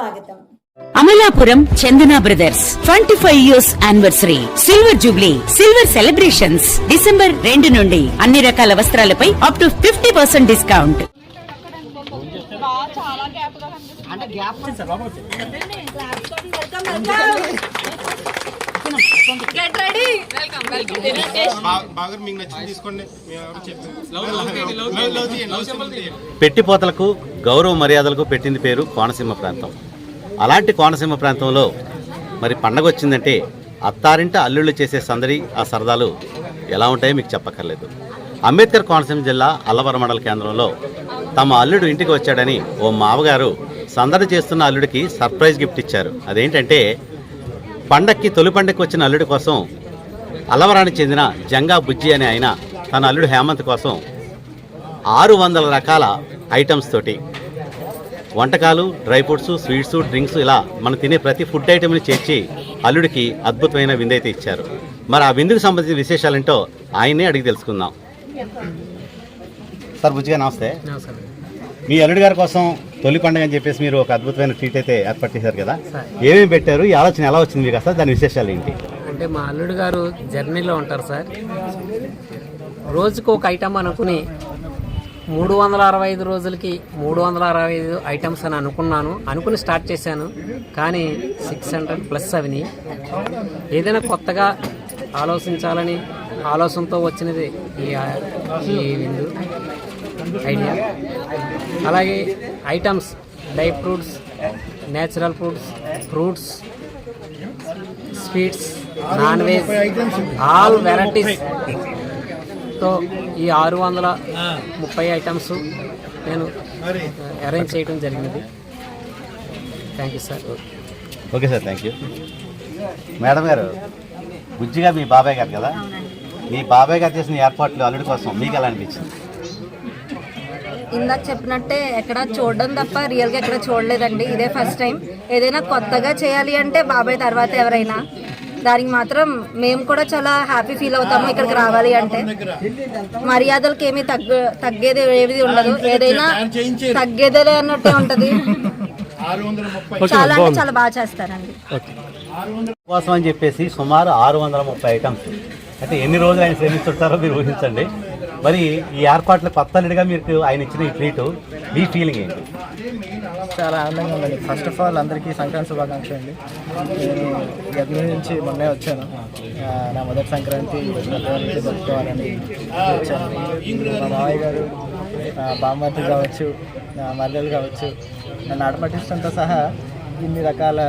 స్వాగతం. Amalapuram Chandana brothers twenty five years anniversary silver jubilee silver celebrations December రెండు నుండి అన్ని రకాల వస్త్రాలపై up to fifty percent discount బాగా మీకు నచ్చింది తీసుకోండి. పెట్టిపోతలకు గౌరవ మర్యాదలకు పెట్టింది పేరు కోనసీమ ప్రాంతం. అలాంటి కోనసీమ ప్రాంతంలో మరి పండగ వచ్చిందంటే అత్తారింట అల్లుళ్ళు చేసే సందడి ఆ సరదాలు ఎలా ఉంటాయో మీకు చెప్పక్కర్లేదు. అంబేద్కర్ కోనసీమ జిల్లా అల్లవర మండల కేంద్రంలో తమ అల్లుడు ఇంటికి వచ్చాడని ఓ మావగారు సందడి చేస్తున్న అల్లుడికి సర్ప్రైజ్ గిఫ్ట్ ఇచ్చారు. అదేంటంటే పండక్కి తొలి పండక్కి వచ్చిన అల్లుడి కోసం అల్లవరానికి చెందిన జంగా బుజ్జి అనే ఆయన తన అల్లుడు హేమంత్ కోసం ఆరు వందల రకాల ఐటమ్స్ తోటి వంటకాలు డ్రై ఫ్రూట్స్ స్వీట్స్ డ్రింక్స్ ఇలా మనం తినే ప్రతి ఫుడ్ ఐటెంని చేర్చి అల్లుడికి అద్భుతమైన విందైతే ఇచ్చారు. మరి ఆ విందుకు సంబంధించిన విశేషాలేంటో ఆయన్నే అడిగి తెలుసుకుందాం. సార్ బుజ్జిగా నమస్తే. మీ అల్లుడి గారి కోసం తొలి పండుగ అని చెప్పేసి మీరు ఒక అద్భుతమైన ట్రీట్ అయితే ఏర్పాటు చేశారు కదా. ఏమేమి పెట్టారు? ఈ ఆలోచన ఎలా వచ్చింది మీకు అసలు? దాని విశేషాలు ఏంటి అంటే మా అల్లుడు గారు జర్నీలో ఉంటారు సార్. రోజుకు ఒక ఐటమ్ అనుకుని మూడు వందల అరవై ఐదు రోజులకి మూడు వందల అరవై ఐదు ఐటమ్స్ అని అనుకున్నాను. అనుకుని స్టార్ట్ చేశాను. కానీ సిక్స్ హండ్రెడ్ ప్లస్ అవిని ఏదైనా కొత్తగా ఆలోచించాలని ఆలోచనతో వచ్చినది ఈ విందు ఐడియా. అలాగే items dry fruits natural fruits fruits sweets non veg all varieties తో ఈ ఆరు వందల ముప్పై ఐటమ్స్ నేను అరేంజ్ చేయడం జరిగినది thank you sir okay sir thank you madam గారు బుజ్జిగా మీ బాబాయ్ గారు కదా? మీ బాబాయ్ గారు చేసిన ఏర్పాట్లు అల్లుడి కోసం మీకు ఎలా అనిపించింది? ఇందాక చెప్పినట్టే ఎక్కడ చూడడం తప్ప రియల్గా ఎక్కడ చూడలేదండి. ఇదే ఫస్ట్ టైం ఏదైనా కొత్తగా చేయాలి అంటే బాబాయ్ తర్వాత ఎవరైనా దానికి మాత్రం మేము కూడా చాలా హ్యాపీ ఫీల్ అవుతాము ఇక్కడికి రావాలి అంటే. మర్యాదలకి ఏమీ తగ్గ తగ్గేది ఏది ఉండదు. ఏదైనా తగ్గేదేలే అన్నట్టే ఉంటది. చాలా అంటే చాలా బాగా చేస్తారండి. కోసం అని చెప్పేసి సుమారు ఆరు వందల ముప్పై ఐటమ్స్. అంటే ఎన్ని రోజులు ఆయన శ్రమిస్తుంటారో మీరు ఊహించండి. మరి ఈ ఏర్పాట్లు కొత్త మీకు ఆయన ఇచ్చిన ఈ ట్రీట్ మీ ఫీలింగ్ ఏంటి? చాలా ఆనందంగా ఉందండి. ఫస్ట్ ఆఫ్ ఆల్ అందరికీ సంక్రాంతి శుభాకాంక్షలు అండి. నేను గర్భిణి నుంచి మొన్నే వచ్చాను. నా మొదటి సంక్రాంతి నుంచి వచ్చాను. మా మావయ్య గారు బామ్మతి బామ్మర్ది కావచ్చు మల్లెలు కావచ్చు నన్ను ఆడపట్టించడంతో సహా ఇన్ని రకాల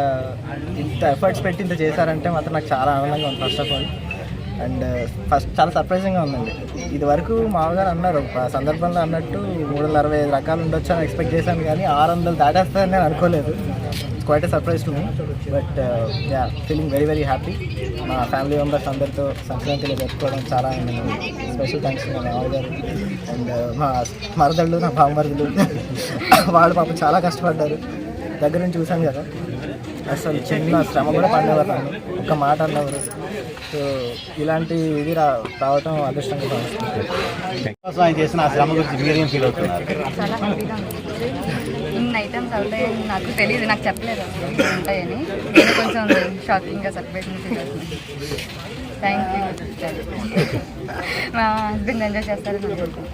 ఇంత ఎఫర్ట్స్ పెట్టి ఇంత చేశారంటే మాత్రం నాకు చాలా ఆనందంగా ఉంది first of all and first చాలా సర్ప్రైజింగ్గా ఉందండి. ఇది వరకు మామూలుగా అన్నారు ఒక సందర్భంలో అన్నట్టు మూడు వందల అరవై ఐదు రకాలు ఉండొచ్చు అని ఎక్స్పెక్ట్ చేశాను కానీ ఆరు వందలు దాటేస్తాయని నేను అనుకోలేదు. Quite surprise to me but ya feeling very very happy మా ఫ్యామిలీ మెంబర్స్ అందరితో సంక్రాంతిలో జరుపుకోవడం చాలా స్పెషల్ థ్యాంక్స్ మా మామగారు. అండ్ uh, మా మరదళ్ళు నా బామ్మరుదులు వాళ్ళు పాపం చాలా కష్టపడ్డారు. దగ్గర నుంచి చూశాను కదా. అసలు చిన్న శ్రమ కూడా పడేవారు ఒక మాట అన్నవారు. ఇలాంటి ఇది రావటం అదృష్టంగా ఆయన చేసిన ఆ శ్రమ గురించి మీరేం ఫీల్ అవుతున్నారు? చాలా హ్యాపీగా ఉంది. ఇన్ని ఐటమ్స్ అవుతాయని నాకు తెలియదు నాకు చెప్పలేదు ఇన్ని ఉంటాయని. నేను కొంచెం షాకింగ్గా సర్ప్రైజ్ థ్యాంక్ యూ మా హస్బెండ్ ఎంజాయ్ చేస్తారని అనుకుంటున్నాను.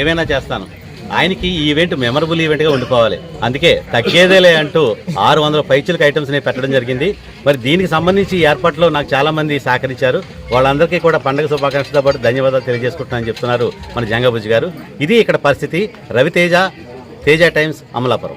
ఏమైనా చేస్తాను. ఆయనకి ఈ ఈవెంట్ మెమరబుల్ ఈవెంట్గా ఉండిపోవాలి. అందుకే తగ్గేదేలే అంటూ ఆరు వందల పైచులకు నేను పెట్టడం జరిగింది. మరి దీనికి సంబంధించి ఏర్పాట్లో నాకు చాలామంది సహకరించారు. వాళ్ళందరికీ కూడా పండగ శుభాకాంక్షలతో పాటు ధన్యవాదాలు తెలియజేసుకుంటున్నానని చెప్తున్నారు మన జంగాబుజ్జి గారు. ఇది ఇక్కడ పరిస్థితి. రవితేజ తేజ టైమ్స్ అమలాపురం.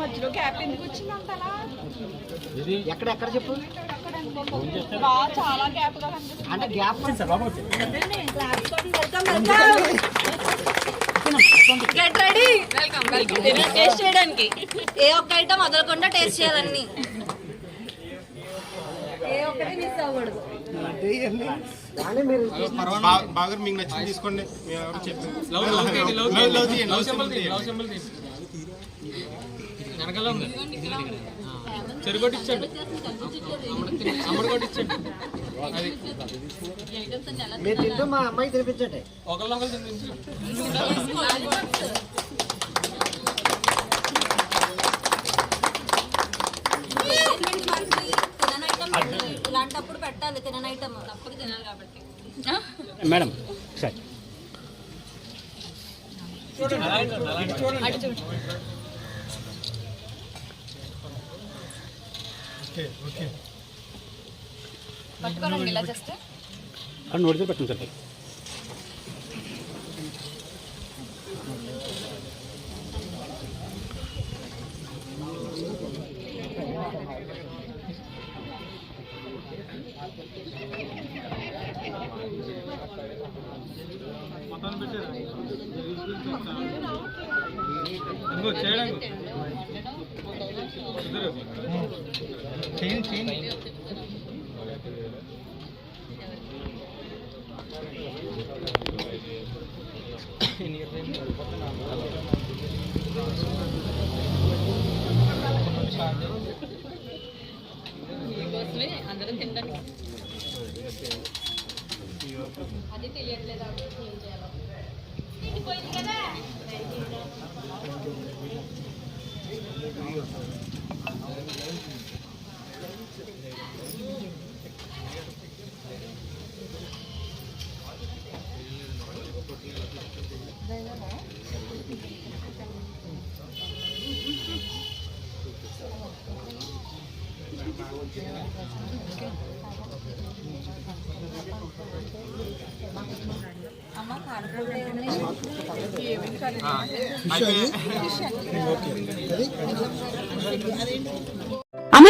మధ్యలో గ్యాప్ ఎందుకు వచ్చింది అంతలా? ఎక్కడ ఎక్కడ చెప్పు? చాలా గ్యాప్గా అంటే gap get ready welcome welcome taste చేయడానికి. ఏ ఒక్క ఐటమ్ వదలకుండా టేస్ట్ చేయాలన్నీ. ఏ ఒక్కటి మిస్ అవ్వకూడదు. బాగా మీకు నచ్చింది తీసుకోండి. వెనకాల ఉంది. అమ్మడి అది. మీరు తింటూ మా అమ్మాయి తినిపించండి. ఒకళ్ళొకళ్ళు తినిపించు ఇలాంటప్పుడు పెట్టాలి తినని ఐటమ్ తప్పక తినాలి కాబట్టి. మేడం సరే. పట్టుకోనండి ఇలా అని నోటితో పెట్టండి సార్. చేయండి చేయండి